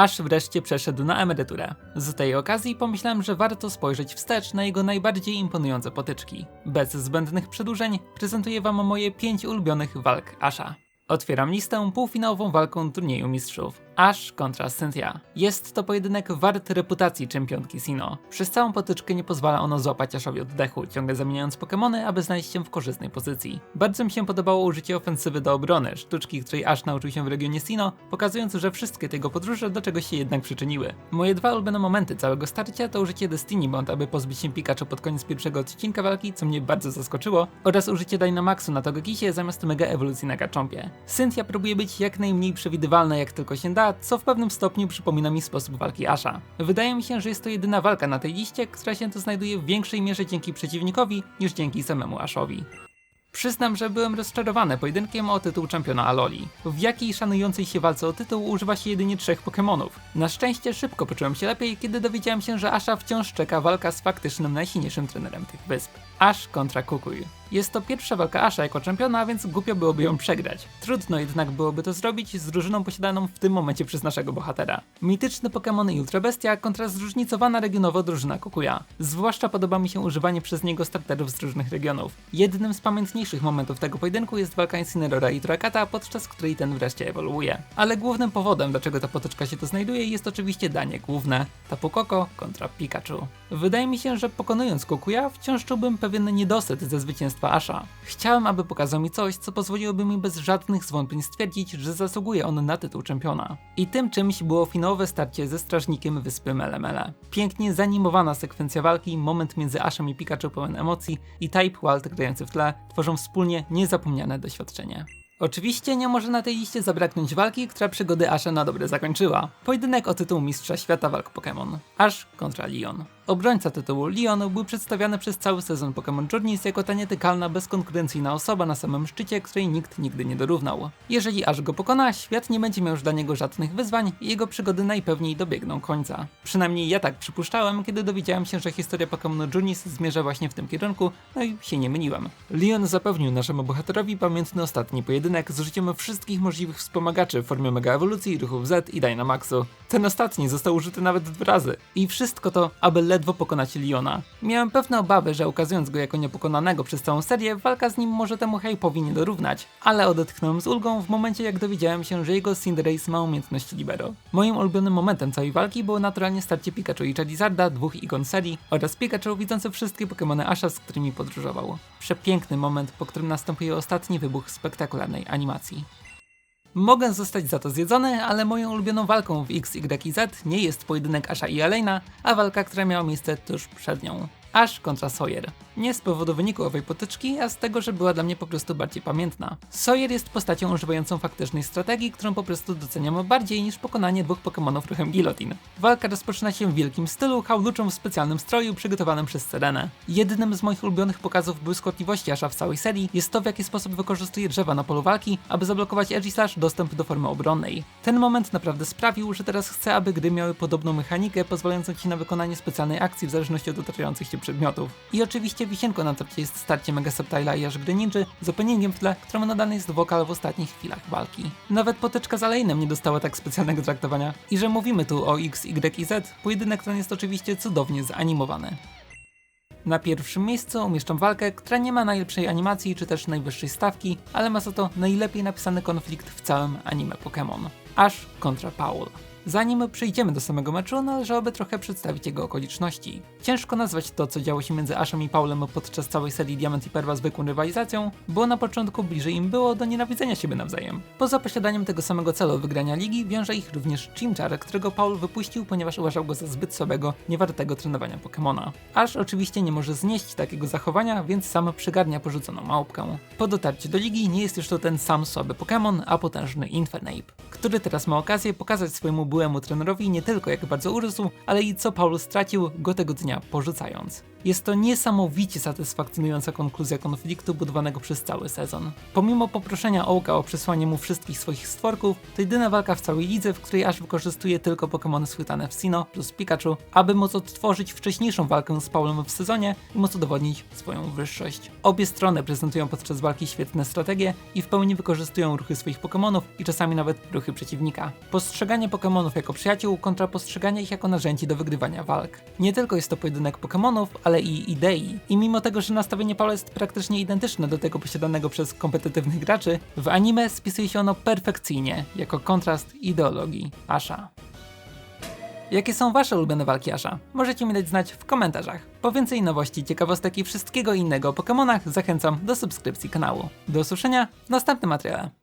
aż wreszcie przeszedł na emeryturę. Z tej okazji pomyślałem, że warto spojrzeć wstecz na jego najbardziej imponujące potyczki. Bez zbędnych przedłużeń prezentuję wam moje 5 ulubionych walk Asha. Otwieram listę półfinałową walką turnieju mistrzów. Ash kontra Cynthia. Jest to pojedynek wart reputacji czempionki Sino. Przez całą potyczkę nie pozwala ono złapać Ashowi oddechu, ciągle zamieniając Pokémony, aby znaleźć się w korzystnej pozycji. Bardzo mi się podobało użycie ofensywy do obrony, sztuczki, której Ash nauczył się w regionie Sino, pokazując, że wszystkie tego podróże do czegoś się jednak przyczyniły. Moje dwa ulubione momenty całego starcia to użycie Destiny Bond, aby pozbyć się Pikachu pod koniec pierwszego odcinka walki, co mnie bardzo zaskoczyło, oraz użycie Dynamaxu na Togekisie zamiast Mega Ewolucji na Garchompie. Cynthia próbuje być jak najmniej przewidywalna jak tylko się da, co w pewnym stopniu przypomina mi sposób walki Asha. Wydaje mi się, że jest to jedyna walka na tej liście, która się to znajduje w większej mierze dzięki przeciwnikowi niż dzięki samemu Ashowi. Przyznam, że byłem rozczarowany pojedynkiem o tytuł czempiona Aloli. W jakiej szanującej się walce o tytuł używa się jedynie trzech Pokémonów. Na szczęście szybko poczułem się lepiej, kiedy dowiedziałem się, że Asha wciąż czeka walka z faktycznym najsilniejszym trenerem tych wysp. Ash kontra Kukuj. Jest to pierwsza walka Asha jako czempiona, więc głupio byłoby ją przegrać. Trudno jednak byłoby to zrobić z drużyną posiadaną w tym momencie przez naszego bohatera. Mityczny Pokémon i Ultra Bestia kontra zróżnicowana regionowo drużyna Kukuya. Zwłaszcza podoba mi się używanie przez niego starterów z różnych regionów. Jednym z pamiętniejszych momentów tego pojedynku jest walka Incineroara i Turakata, podczas której ten wreszcie ewoluuje. Ale głównym powodem, dlaczego ta potyczka się tu znajduje, jest oczywiście danie główne. Tapu Koko kontra Pikachu. Wydaje mi się, że pokonując Kukuya, wciąż czułbym pewien niedosyt ze zwycięstwa Asha. Chciałem, aby pokazał mi coś, co pozwoliłoby mi bez żadnych zwątpień stwierdzić, że zasługuje on na tytuł czempiona. I tym czymś było finałowe starcie ze strażnikiem wyspy Melemele. Pięknie zanimowana sekwencja walki, moment między Ashem i Pikachu pełen emocji i Type Walt grający w tle tworzą wspólnie niezapomniane doświadczenie. Oczywiście nie może na tej liście zabraknąć walki, która przygody Asha na dobre zakończyła. Pojedynek o tytuł Mistrza Świata Walk Pokémon. Ash kontra Leon. Obrońca tytułu Leon był przedstawiany przez cały sezon Pokémon Journeys jako ta nietykalna, bezkonkurencyjna osoba na samym szczycie, której nikt nigdy nie dorównał. Jeżeli aż go pokona, świat nie będzie miał już dla niego żadnych wyzwań i jego przygody najpewniej dobiegną końca. Przynajmniej ja tak przypuszczałem, kiedy dowiedziałem się, że historia Pokémon Journeys zmierza właśnie w tym kierunku, no i się nie myliłem. Leon zapewnił naszemu bohaterowi pamiętny ostatni pojedynek z użyciem wszystkich możliwych wspomagaczy w formie Mega Ewolucji, Ruchów Z i Dynamaxu. Ten ostatni został użyty nawet dwa razy. I wszystko to, aby ledwo pokonać Leona. Miałem pewne obawy, że ukazując go jako niepokonanego przez całą serię, walka z nim może temu hype'owi nie dorównać, ale odetchnąłem z ulgą w momencie jak dowiedziałem się, że jego Cinderace ma umiejętność Libero. Moim ulubionym momentem całej walki było naturalnie starcie Pikachu i Charizarda, dwóch ikon serii, oraz Pikachu widzący wszystkie Pokémony Asha, z którymi podróżował. Przepiękny moment, po którym następuje ostatni wybuch spektakularnej animacji. Mogę zostać za to zjedzony, ale moją ulubioną walką w X, Y i Z nie jest pojedynek Asha i Elena, a walka, która miała miejsce tuż przed nią. Ash kontra Sawyer. Nie z powodu wyniku owej potyczki, a z tego, że była dla mnie po prostu bardziej pamiętna. Sawyer jest postacią używającą faktycznej strategii, którą po prostu doceniam bardziej niż pokonanie dwóch Pokémonów ruchem Guillotine. Walka rozpoczyna się w wielkim stylu, hałduczą w specjalnym stroju przygotowanym przez Serenę. Jednym z moich ulubionych pokazów błyskotliwości Asha w całej serii jest to, w jaki sposób wykorzystuje drzewa na polu walki, aby zablokować Aegislash dostęp do formy obronnej. Ten moment naprawdę sprawił, że teraz chcę, aby gry miały podobną mechanikę, pozwalającą ci na wykonanie specjalnej akcji w zależności od otaczających się przedmiotów. I oczywiście wisienką na torcie jest starcie Mega Subtile'a i aż gry ninja z openingiem w tle, któremu nadany jest wokal w ostatnich chwilach walki. Nawet potyczka z Aleinem nie dostała tak specjalnego traktowania. I że mówimy tu o X, Y i Z, pojedynek ten jest oczywiście cudownie zanimowany. Na pierwszym miejscu umieszczam walkę, która nie ma najlepszej animacji czy też najwyższej stawki, ale ma za to najlepiej napisany konflikt w całym anime Pokémon. Ash kontra Paul. Zanim przejdziemy do samego meczu, należałoby trochę przedstawić jego okoliczności. Ciężko nazwać to, co działo się między Ashem i Paulem podczas całej serii Diamant i Perła zwykłą rywalizacją, bo na początku bliżej im było do nienawidzenia siebie nawzajem. Poza posiadaniem tego samego celu wygrania ligi, wiąże ich również Chimchar, którego Paul wypuścił, ponieważ uważał go za zbyt słabego, niewartego trenowania Pokémona. Ash oczywiście nie może znieść takiego zachowania, więc sam przygarnia porzuconą małpkę. Po dotarciu do ligi nie jest już to ten sam słaby Pokémon, a potężny Infernape, który teraz ma okazję pokazać swojemu byłemu trenerowi nie tylko jak bardzo urósł, ale i co Paul stracił go tego dnia porzucając. Jest to niesamowicie satysfakcjonująca konkluzja konfliktu budowanego przez cały sezon. Pomimo poproszenia Ołka o przesłanie mu wszystkich swoich stworków, to jedyna walka w całej lidze, w której Ash wykorzystuje tylko Pokémony schwytane w Sinnoh plus Pikachu, aby móc odtworzyć wcześniejszą walkę z Paulem w sezonie i móc udowodnić swoją wyższość. Obie strony prezentują podczas walki świetne strategie i w pełni wykorzystują ruchy swoich Pokémonów i czasami nawet ruchy przeciwnika. Postrzeganie Pokémonów jako przyjaciół kontra postrzeganie ich jako narzędzi do wygrywania walk. Nie tylko jest to pojedynek Pokémonów, ale i idei. I mimo tego, że nastawienie Paula jest praktycznie identyczne do tego posiadanego przez kompetytywnych graczy, w anime spisuje się ono perfekcyjnie, jako kontrast ideologii Asha. Jakie są wasze ulubione walki Asha? Możecie mi dać znać w komentarzach. Po więcej nowości, ciekawostek i wszystkiego innego o Pokémonach zachęcam do subskrypcji kanału. Do usłyszenia w następnym materiale.